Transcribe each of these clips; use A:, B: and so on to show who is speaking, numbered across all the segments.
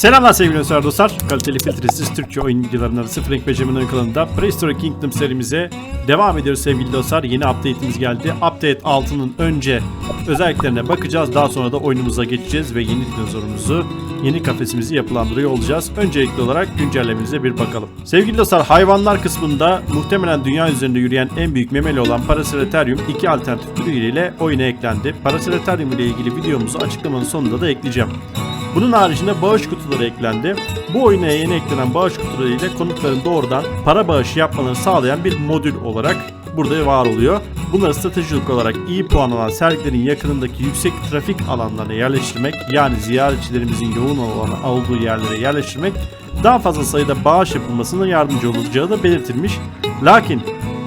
A: Selamlar sevgili dostlar dostlar. Kaliteli filtresiz Türkçe oyun videolarının renk becerimin ön kanalında Prehistoric Kingdom serimize devam ediyoruz sevgili dostlar. Yeni update'imiz geldi. Update 6'nın önce özelliklerine bakacağız. Daha sonra da oyunumuza geçeceğiz ve yeni dinozorumuzu, yeni kafesimizi yapılandırıyor olacağız. Öncelikli olarak güncellememize bir bakalım. Sevgili dostlar hayvanlar kısmında muhtemelen dünya üzerinde yürüyen en büyük memeli olan Paraceratherium iki alternatif türüyle oyuna eklendi. Paraceratherium ile ilgili videomuzu açıklamanın sonunda da ekleyeceğim. Bunun haricinde bağış kutuları eklendi. Bu oyuna yeni eklenen bağış kutuları ile konukların doğrudan para bağışı yapmalarını sağlayan bir modül olarak burada var oluyor. Bunları stratejik olarak iyi puan alan sergilerin yakınındaki yüksek trafik alanlarına yerleştirmek yani ziyaretçilerimizin yoğun olan olduğu yerlere yerleştirmek daha fazla sayıda bağış yapılmasına yardımcı olacağı da belirtilmiş. Lakin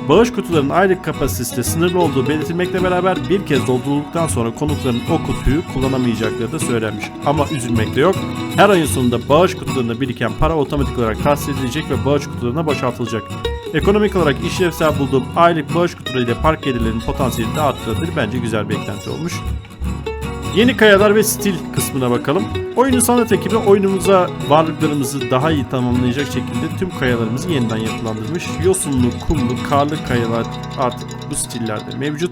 A: Bağış kutularının aylık kapasitesi sınırlı olduğu belirtilmekle beraber bir kez doldurulduktan sonra konukların o kutuyu kullanamayacakları da söylenmiş. Ama üzülmek de yok. Her ayın sonunda bağış kutularında biriken para otomatik olarak tahsil edilecek ve bağış kutularına boşaltılacak. Ekonomik olarak işlevsel bulduğum aylık bağış kutularıyla park gelirlerinin potansiyeli de arttırabilir. Bence güzel bir eklenti olmuş. Yeni kayalar ve stil kısmına bakalım. Oyunun sanat ekibi oyunumuza varlıklarımızı daha iyi tamamlayacak şekilde tüm kayalarımızı yeniden yapılandırmış. Yosunlu, kumlu, karlı kayalar artık bu stillerde mevcut.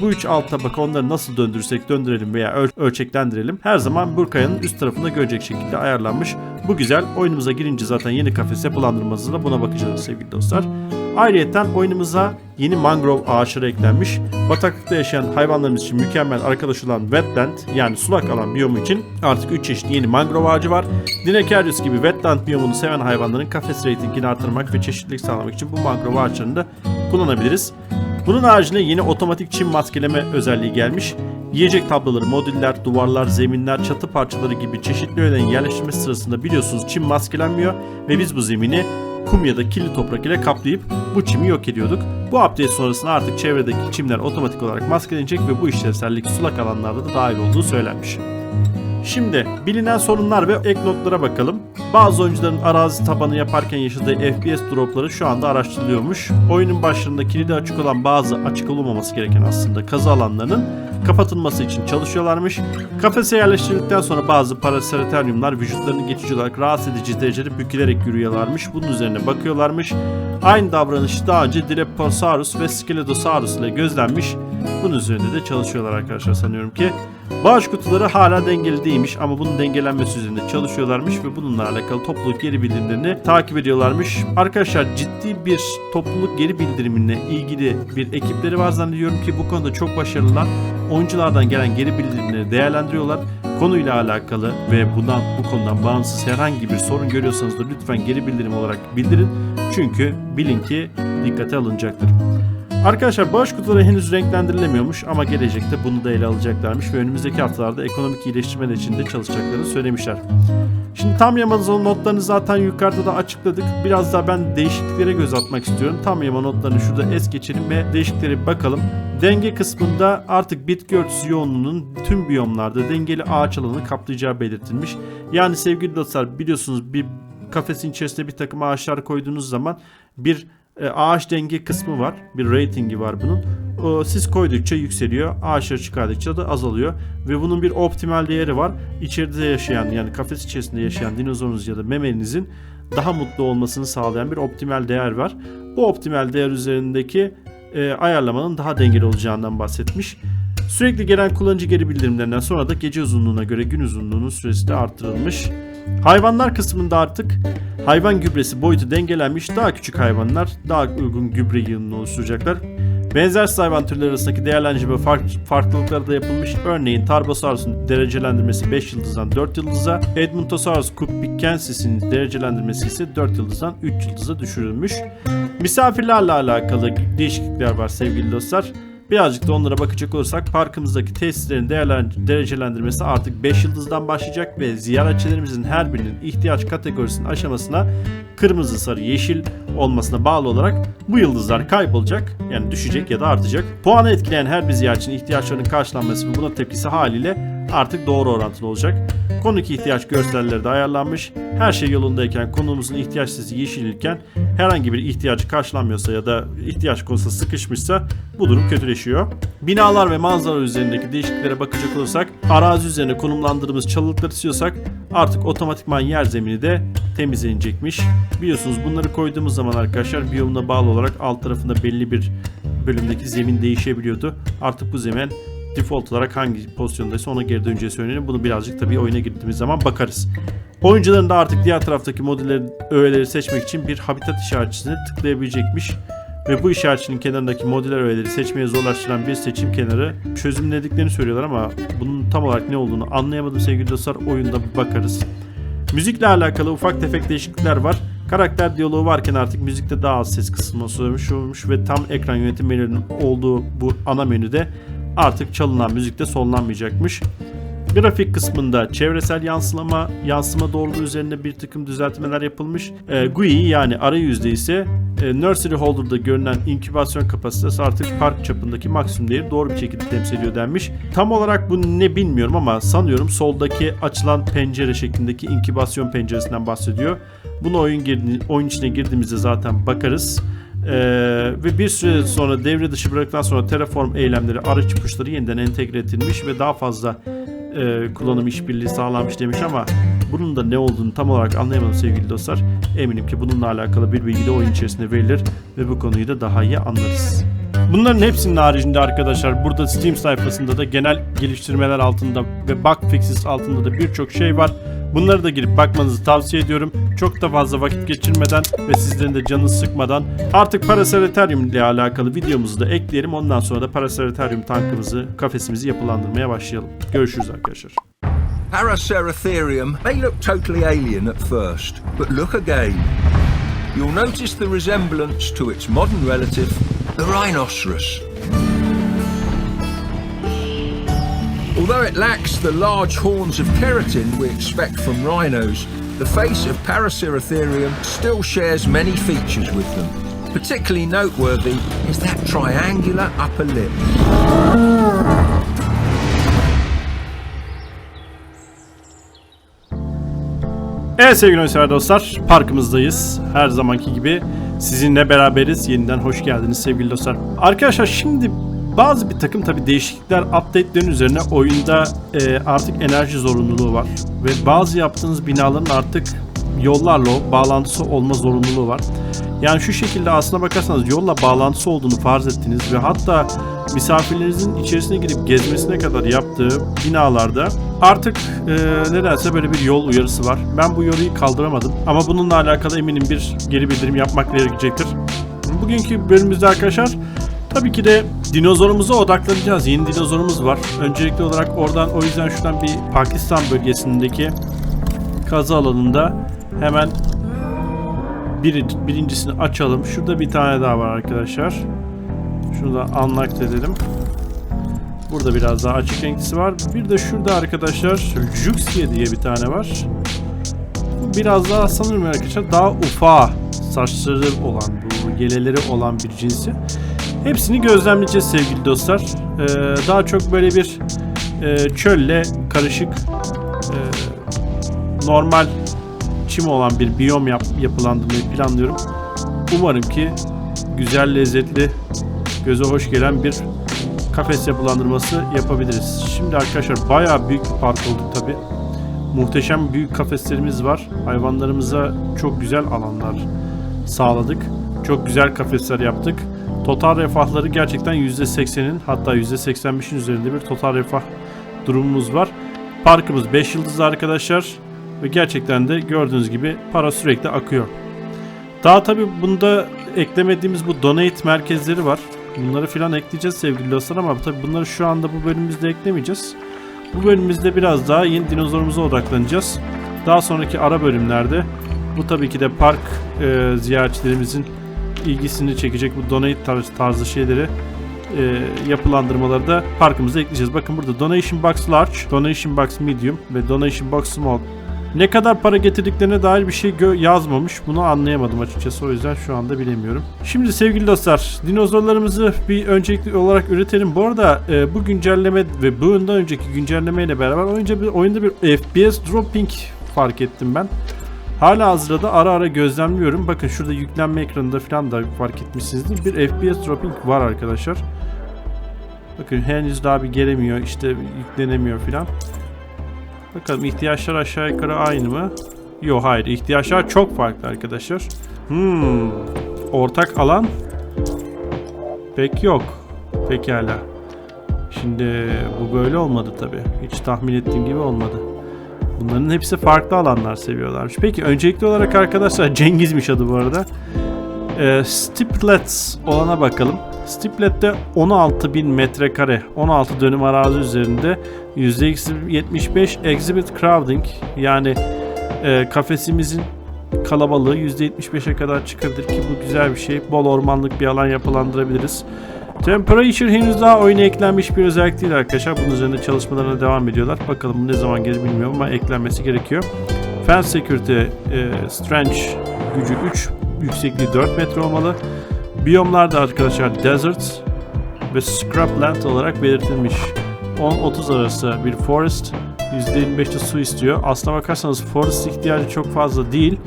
A: Bu üç alt tabaka onları nasıl döndürürsek döndürelim veya öl- ölçeklendirelim. Her zaman bu kayanın üst tarafında görecek şekilde ayarlanmış. Bu güzel. Oyunumuza girince zaten yeni kafes yapılandırmasında buna bakacağız sevgili dostlar. Ayrıyeten oyunumuza yeni mangrove ağaçları eklenmiş. Bataklıkta yaşayan hayvanlarımız için mükemmel arkadaş olan wetland yani sulak alan biyomu için artık 3 çeşit yeni mangrove ağacı var. Dinekarius gibi wetland biyomunu seven hayvanların kafes reytingini artırmak ve çeşitlilik sağlamak için bu mangrove ağaçlarını da kullanabiliriz. Bunun haricinde yeni otomatik çim maskeleme özelliği gelmiş. Yiyecek tabloları, modüller, duvarlar, zeminler, çatı parçaları gibi çeşitli öğelerin yerleştirme sırasında biliyorsunuz çim maskelenmiyor ve biz bu zemini kum ya da kirli toprak ile kaplayıp bu çimi yok ediyorduk. Bu update sonrasında artık çevredeki çimler otomatik olarak maskelenecek ve bu işlevsellik sulak alanlarda da dahil olduğu söylenmiş. Şimdi bilinen sorunlar ve ek notlara bakalım. Bazı oyuncuların arazi tabanı yaparken yaşadığı FPS dropları şu anda araştırılıyormuş. Oyunun başlarında kilidi açık olan bazı açık olmaması gereken aslında kazı alanlarının kapatılması için çalışıyorlarmış. Kafese yerleştirildikten sonra bazı paraserateryumlar vücutlarını geçici olarak rahatsız edici derecede bükülerek yürüyorlarmış. Bunun üzerine bakıyorlarmış. Aynı davranış daha önce Dilophosaurus ve Skeletosaurus ile gözlenmiş. Bunun üzerinde de çalışıyorlar arkadaşlar sanıyorum ki. Bağış kutuları hala dengeli değilmiş ama bunun dengelenmesi üzerinde çalışıyorlarmış ve bununla alakalı topluluk geri bildirimlerini takip ediyorlarmış. Arkadaşlar ciddi bir topluluk geri bildirimine ilgili bir ekipleri var zannediyorum ki bu konuda çok başarılılar. Oyunculardan gelen geri bildirimleri değerlendiriyorlar. Konuyla alakalı ve bundan bu konudan bağımsız herhangi bir sorun görüyorsanız da lütfen geri bildirim olarak bildirin. Çünkü bilin ki dikkate alınacaktır. Arkadaşlar bağış kutuları henüz renklendirilemiyormuş ama gelecekte bunu da ele alacaklarmış ve önümüzdeki haftalarda ekonomik iyileştirmeler için de çalışacaklarını söylemişler. Şimdi tam yamanızın notlarını zaten yukarıda da açıkladık. Biraz daha ben değişikliklere göz atmak istiyorum. Tam yama notlarını şurada es geçelim ve değişikliklere bakalım. Denge kısmında artık bitki örtüsü yoğunluğunun tüm biyomlarda dengeli ağaç alanı kaplayacağı belirtilmiş. Yani sevgili dostlar biliyorsunuz bir kafesin içerisine bir takım ağaçlar koyduğunuz zaman bir e, ağaç denge kısmı var. Bir ratingi var bunun. Siz koydukça yükseliyor. Ağaçları çıkardıkça da azalıyor. Ve bunun bir optimal değeri var. İçeride yaşayan yani kafes içerisinde yaşayan dinozorunuz ya da memelinizin daha mutlu olmasını sağlayan bir optimal değer var. Bu optimal değer üzerindeki e, ayarlamanın daha dengeli olacağından bahsetmiş. Sürekli gelen kullanıcı geri bildirimlerinden sonra da gece uzunluğuna göre gün uzunluğunun süresi de arttırılmış. Hayvanlar kısmında artık hayvan gübresi boyutu dengelenmiş. Daha küçük hayvanlar daha uygun gübre yığınını oluşturacaklar. Benzersiz hayvan türleri arasındaki değerlendirme fark, farklılıkları da yapılmış. Örneğin Tarbosaurus'un derecelendirmesi 5 yıldızdan 4 yıldıza, Edmontosaurus cubicensis derecelendirmesi ise 4 yıldızdan 3 yıldıza düşürülmüş. Misafirlerle alakalı değişiklikler var sevgili dostlar. Birazcık da onlara bakacak olursak parkımızdaki tesislerin derecelendirmesi artık 5 yıldızdan başlayacak ve ziyaretçilerimizin her birinin ihtiyaç kategorisinin aşamasına kırmızı, sarı, yeşil olmasına bağlı olarak bu yıldızlar kaybolacak. Yani düşecek ya da artacak. Puanı etkileyen her bir ziyaretçinin ihtiyaçlarının karşılanması ve buna tepkisi haliyle artık doğru orantılı olacak. Konuk ihtiyaç görselleri de ayarlanmış. Her şey yolundayken konumuzun ihtiyaç sesi yeşilirken herhangi bir ihtiyacı karşılanmıyorsa ya da ihtiyaç konusu sıkışmışsa bu durum kötüleşiyor. Binalar ve manzara üzerindeki değişikliklere bakacak olursak arazi üzerine konumlandırdığımız çalılıkları istiyorsak artık otomatikman yer zemini de temizlenecekmiş. Biliyorsunuz bunları koyduğumuz zaman arkadaşlar biyomuna bağlı olarak alt tarafında belli bir bölümdeki zemin değişebiliyordu. Artık bu zemin default olarak hangi pozisyondaysa ona geri döneceği söyleniyor. Bunu birazcık tabii oyuna girdiğimiz zaman bakarız. Oyuncuların da artık diğer taraftaki modellerin öğeleri seçmek için bir habitat işaretçisini tıklayabilecekmiş. Ve bu işaretçinin kenarındaki modüler öğeleri seçmeye zorlaştıran bir seçim kenarı çözümlediklerini söylüyorlar ama bunun tam olarak ne olduğunu anlayamadım sevgili dostlar. Oyunda bir bakarız. Müzikle alakalı ufak tefek değişiklikler var. Karakter diyaloğu varken artık müzikte daha az ses kısılması olmuş ve tam ekran yönetim menülerinin olduğu bu ana menüde artık çalınan müzikte sonlanmayacakmış. Grafik kısmında çevresel yansılama, yansıma doğruluğu üzerinde bir takım düzeltmeler yapılmış. E, GUI yani arayüzde ise e, Nursery Holder'da görünen inkübasyon kapasitesi artık park çapındaki maksimum değeri doğru bir şekilde temsil ediyor denmiş. Tam olarak bu ne bilmiyorum ama sanıyorum soldaki açılan pencere şeklindeki inkübasyon penceresinden bahsediyor. Bunu oyun, girdi, oyun içine girdiğimizde zaten bakarız. Ee, ve bir süre sonra devre dışı bıraktıktan sonra Terraform eylemleri araç ipuçları yeniden entegre edilmiş ve daha fazla e, kullanım işbirliği sağlanmış demiş ama bunun da ne olduğunu tam olarak anlayamadım sevgili dostlar. Eminim ki bununla alakalı bir bilgi de oyun içerisinde verilir ve bu konuyu da daha iyi anlarız. Bunların hepsinin haricinde arkadaşlar burada Steam sayfasında da genel geliştirmeler altında ve bug fixes altında da birçok şey var. Bunları da girip bakmanızı tavsiye ediyorum. Çok da fazla vakit geçirmeden ve sizlerin de canını sıkmadan artık Paraceratherium ile alakalı videomuzu da ekleyelim. Ondan sonra da Paraceratherium tankımızı, kafesimizi yapılandırmaya başlayalım. Görüşürüz arkadaşlar.
B: Paraceratherium may look totally alien at first, but look again. You'll notice the resemblance to its modern relative, the rhinoceros. Although it lacks the large horns of keratin we expect from rhinos, the face of Paraceratherium still shares many features with them. Particularly noteworthy is that triangular upper lip.
A: Evet sevgili oyuncular dostlar, parkımızdayız. Her zamanki gibi sizinle beraberiz. Yeniden hoş geldiniz sevgili dostlar. Arkadaşlar şimdi bazı bir takım tabi değişiklikler, update'lerin üzerine oyunda e, artık enerji zorunluluğu var. Ve bazı yaptığınız binaların artık yollarla bağlantısı olma zorunluluğu var. Yani şu şekilde aslına bakarsanız yolla bağlantısı olduğunu farz ettiniz ve hatta misafirlerinizin içerisine girip gezmesine kadar yaptığı binalarda artık e, nedense böyle bir yol uyarısı var. Ben bu uyarıyı kaldıramadım ama bununla alakalı eminim bir geri bildirim yapmak gerekecektir. Bugünkü bölümümüzde arkadaşlar tabii ki de dinozorumuza odaklanacağız. Yeni dinozorumuz var. Öncelikli olarak oradan o yüzden şuradan bir Pakistan bölgesindeki kazı alanında hemen bir, birincisini açalım. Şurada bir tane daha var arkadaşlar. Şunu da unlock edelim. Burada biraz daha açık renklisi var. Bir de şurada arkadaşlar Juxia diye bir tane var. Biraz daha sanırım arkadaşlar daha ufa saçları olan bu yeleleri olan bir cinsi. Hepsini gözlemleyeceğiz sevgili dostlar. Ee, daha çok böyle bir e, çölle karışık e, normal çim olan bir biyom yap, yapılandırmayı planlıyorum. Umarım ki güzel, lezzetli, göze hoş gelen bir kafes yapılandırması yapabiliriz. Şimdi arkadaşlar bayağı büyük bir park olduk tabi. Muhteşem büyük kafeslerimiz var. Hayvanlarımıza çok güzel alanlar sağladık. Çok güzel kafesler yaptık. Total refahları gerçekten %80'in hatta %85'in üzerinde bir total refah durumumuz var. Parkımız 5 yıldızlı arkadaşlar ve gerçekten de gördüğünüz gibi para sürekli akıyor. Daha tabi bunda eklemediğimiz bu donate merkezleri var. Bunları filan ekleyeceğiz sevgili dostlar ama tabi bunları şu anda bu bölümümüzde eklemeyeceğiz. Bu bölümümüzde biraz daha yeni dinozorumuza odaklanacağız. Daha sonraki ara bölümlerde bu tabii ki de park e, ziyaretçilerimizin ilgisini çekecek bu donate tar- tarzı şeyleri e, yapılandırmaları da parkımıza ekleyeceğiz. Bakın burada donation box large, donation box medium ve donation box small Ne kadar para getirdiklerine dair bir şey yazmamış. Bunu anlayamadım açıkçası. O yüzden şu anda bilemiyorum. Şimdi sevgili dostlar, dinozorlarımızı bir öncelikli olarak üretelim. Bu arada e, bu güncelleme ve bundan önceki güncellemeyle beraber oyunca bir oyunda bir FPS dropping fark ettim ben. Hala hazırda ara ara gözlemliyorum. Bakın şurada yüklenme ekranında falan da fark etmişsinizdir. Bir FPS dropping var arkadaşlar. Bakın henüz daha bir gelemiyor işte yüklenemiyor filan. Bakalım ihtiyaçlar aşağı yukarı aynı mı? Yok hayır ihtiyaçlar çok farklı arkadaşlar. Hmm. Ortak alan pek yok. Pekala. Şimdi bu böyle olmadı tabi. Hiç tahmin ettiğim gibi olmadı. Bunların hepsi farklı alanlar seviyorlarmış. Peki öncelikli olarak arkadaşlar Cengiz'miş adı bu arada. Ee, Stiplets olana bakalım. Stiplet'te 16.000 metrekare, 16 dönüm arazi üzerinde %75 exhibit crowding yani e, kafesimizin kalabalığı %75'e kadar çıkabilir ki bu güzel bir şey. Bol ormanlık bir alan yapılandırabiliriz. Temperature henüz daha oyuna eklenmiş bir özellik değil arkadaşlar. Bunun üzerinde çalışmalarına devam ediyorlar. Bakalım ne zaman gelir bilmiyorum ama eklenmesi gerekiyor. Fence Security e, Strange gücü 3, yüksekliği 4 metre olmalı. Biyomlar da arkadaşlar Desert ve Scrubland olarak belirtilmiş. 10-30 arası bir forest, %25'te su istiyor. Aslına bakarsanız forest ihtiyacı çok fazla değil.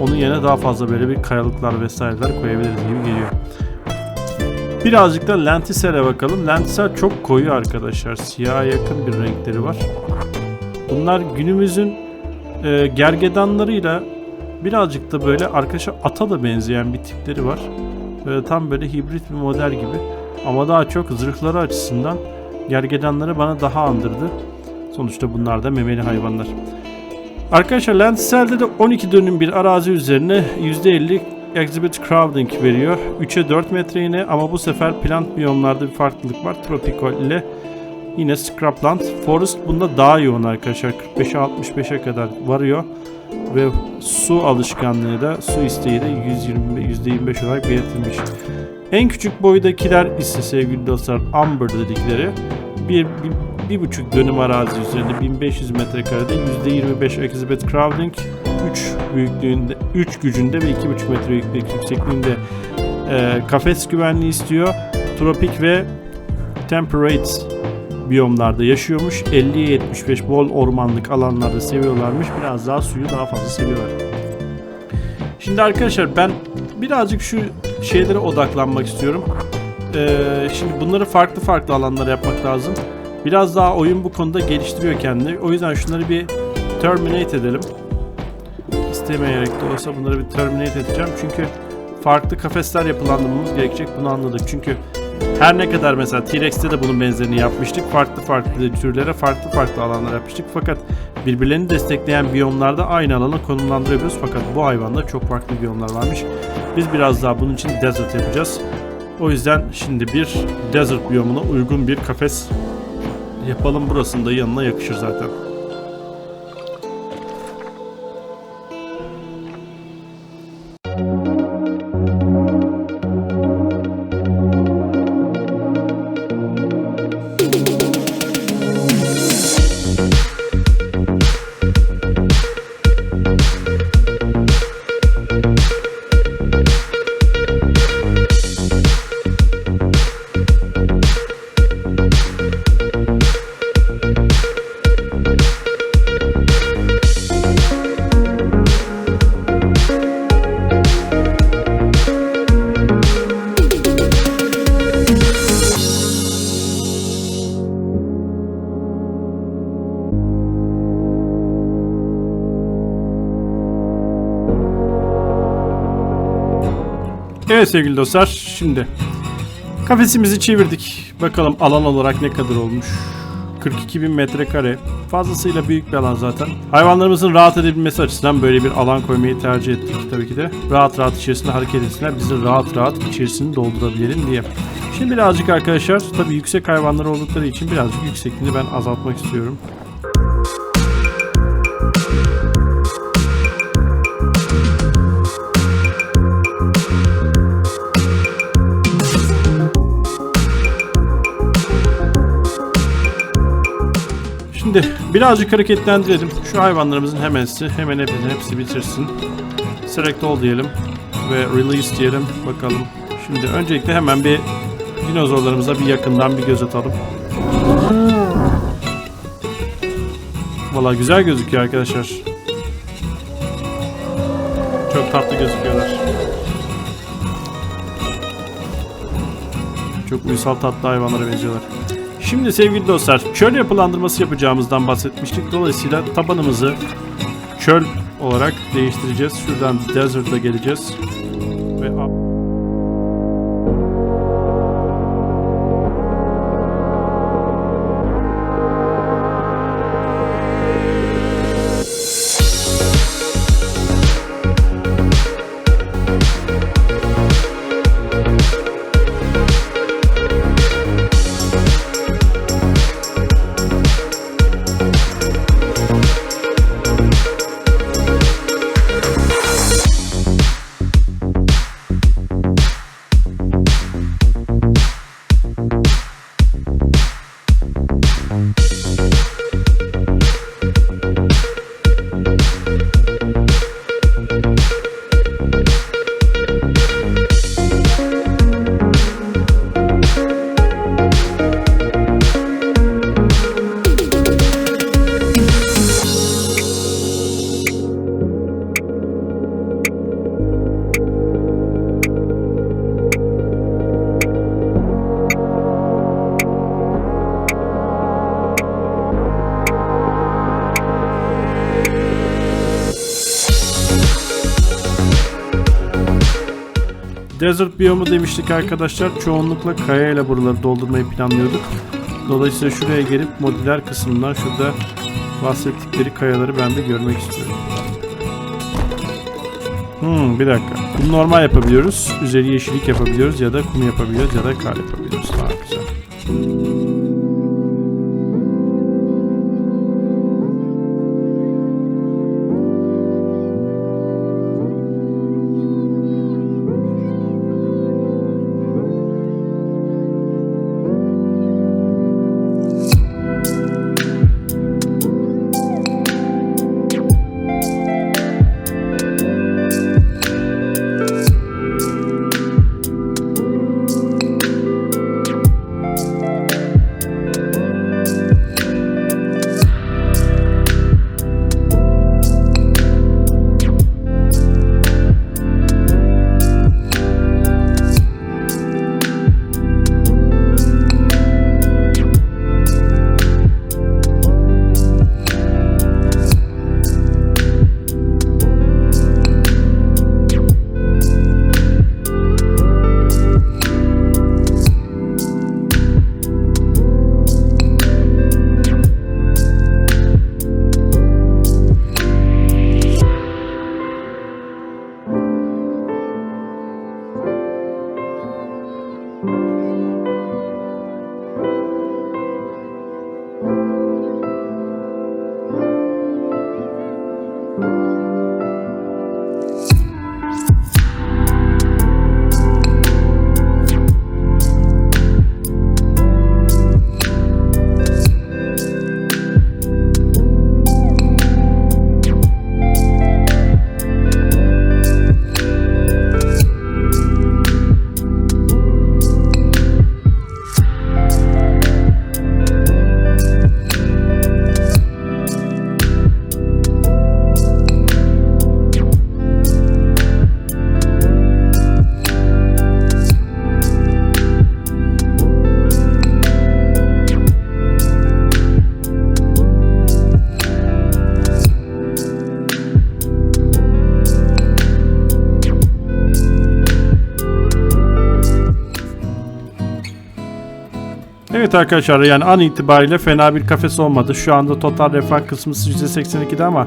A: Onun yerine daha fazla böyle bir kayalıklar vesaireler koyabiliriz gibi geliyor. Birazcık da Lentisere bakalım. Lentisel çok koyu arkadaşlar. Siyaha yakın bir renkleri var. Bunlar günümüzün e, gergedanlarıyla birazcık da böyle arkadaşlar ata da benzeyen bir tipleri var. E, tam böyle hibrit bir model gibi. Ama daha çok zırhları açısından gergedanları bana daha andırdı. Sonuçta bunlar da memeli hayvanlar. Arkadaşlar Lentiselde de 12 dönüm bir arazi üzerine %50 Exhibit Crowding veriyor. 3'e 4 metre yine ama bu sefer plant biyomlarda bir farklılık var. Tropical ile yine Scrubland. Forest bunda daha yoğun arkadaşlar. 45'e 65'e kadar varıyor. Ve su alışkanlığı da su isteği de 120, %25 olarak belirtilmiş. En küçük boydakiler ise sevgili dostlar Amber dedikleri bir, bir, bir buçuk dönüm arazi üzerinde 1500 metrekarede %25 exhibit crowding 3 büyüklüğünde 3 gücünde ve 2,5 metre yüksek- yüksekliğinde e, kafes güvenliği istiyor. Tropik ve temperate biyomlarda yaşıyormuş. 50'ye 75 bol ormanlık alanlarda seviyorlarmış. Biraz daha suyu daha fazla seviyorlar. Şimdi arkadaşlar ben birazcık şu şeylere odaklanmak istiyorum. Ee, şimdi bunları farklı farklı alanlara yapmak lazım. Biraz daha oyun bu konuda geliştiriyor kendini. O yüzden şunları bir terminate edelim. İstemeyerek de olsa bunları bir terminate edeceğim. Çünkü farklı kafesler yapılandırmamız gerekecek. Bunu anladık. Çünkü her ne kadar mesela T-Rex'te de bunun benzerini yapmıştık. Farklı farklı türlere farklı farklı alanlar yapmıştık. Fakat birbirlerini destekleyen biyomlarda aynı alana konumlandırabiliyoruz. Fakat bu hayvanda çok farklı biyomlar varmış. Biz biraz daha bunun için desert yapacağız. O yüzden şimdi bir desert biyomuna uygun bir kafes yapalım. Burasının da yanına yakışır zaten. Evet sevgili dostlar şimdi kafesimizi çevirdik. Bakalım alan olarak ne kadar olmuş. 42 bin metrekare. Fazlasıyla büyük bir alan zaten. Hayvanlarımızın rahat edebilmesi açısından böyle bir alan koymayı tercih ettik tabii ki de. Rahat rahat içerisinde hareket etsinler. Biz de rahat rahat içerisini doldurabilelim diye. Şimdi birazcık arkadaşlar tabii yüksek hayvanlar oldukları için birazcık yüksekliğini ben azaltmak istiyorum. Şimdi birazcık hareketlendirelim. Şu hayvanlarımızın hepsi hemen hepsi, hepsi bitirsin. Select all diyelim ve release diyelim. Bakalım. Şimdi öncelikle hemen bir dinozorlarımıza bir yakından bir göz atalım. Valla güzel gözüküyor arkadaşlar. Çok tatlı gözüküyorlar. Çok uysal tatlı hayvanlara benziyorlar. Şimdi sevgili dostlar çöl yapılandırması yapacağımızdan bahsetmiştik. Dolayısıyla tabanımızı çöl olarak değiştireceğiz. Şuradan desert'a geleceğiz. Ve Desert biyomu demiştik arkadaşlar. Çoğunlukla kaya ile buraları doldurmayı planlıyorduk. Dolayısıyla şuraya gelip modüler kısmından şurada bahsettikleri kayaları ben bir görmek istiyorum. Hmm, bir dakika. Kum normal yapabiliyoruz. Üzeri yeşillik yapabiliyoruz ya da kum yapabiliyoruz ya da kar yapabiliyoruz. Daha güzel. Evet arkadaşlar yani an itibariyle fena bir kafes olmadı. Şu anda total refah kısmı %82'de ama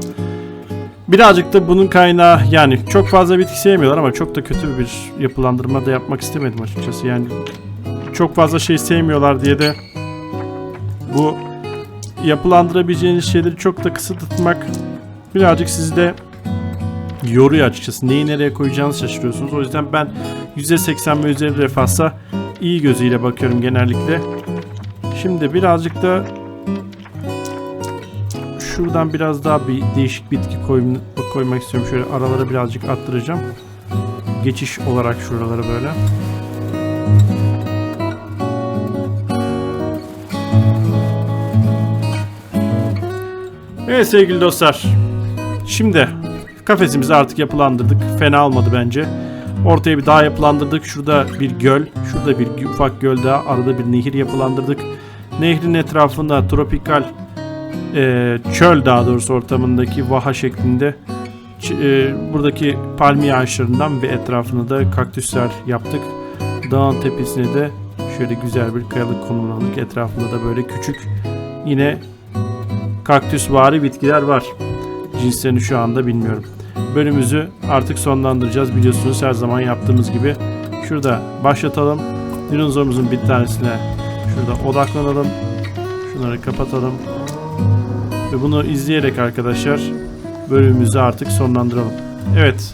A: birazcık da bunun kaynağı yani çok fazla bitki sevmiyorlar ama çok da kötü bir yapılandırma da yapmak istemedim açıkçası. Yani çok fazla şey sevmiyorlar diye de bu yapılandırabileceğiniz şeyleri çok da kısıtlı tutmak birazcık sizi de yoruyor açıkçası. Neyi nereye koyacağınızı şaşırıyorsunuz. O yüzden ben %80 ve üzeri refahsa iyi gözüyle bakıyorum genellikle. Şimdi birazcık da şuradan biraz daha bir değişik bitki koy- koymak istiyorum. Şöyle aralara birazcık attıracağım. Geçiş olarak şuralara böyle. Evet sevgili dostlar. Şimdi kafesimizi artık yapılandırdık. Fena olmadı bence. Ortaya bir dağ yapılandırdık. Şurada bir göl. Şurada bir ufak göl daha. Arada bir nehir yapılandırdık. Nehrin etrafında tropikal e, çöl daha doğrusu ortamındaki vaha şeklinde e, buradaki palmiye ağaçlarından ve etrafında da kaktüsler yaptık. Dağın tepesine de şöyle güzel bir kayalık konumlandık. Etrafında da böyle küçük yine kaktüsvari bitkiler var. Cinslerini şu anda bilmiyorum. Bölümümüzü artık sonlandıracağız biliyorsunuz her zaman yaptığımız gibi. Şurada başlatalım. Dinozorumuzun bir tanesine şurada odaklanalım. Şunları kapatalım. Ve bunu izleyerek arkadaşlar bölümümüzü artık sonlandıralım. Evet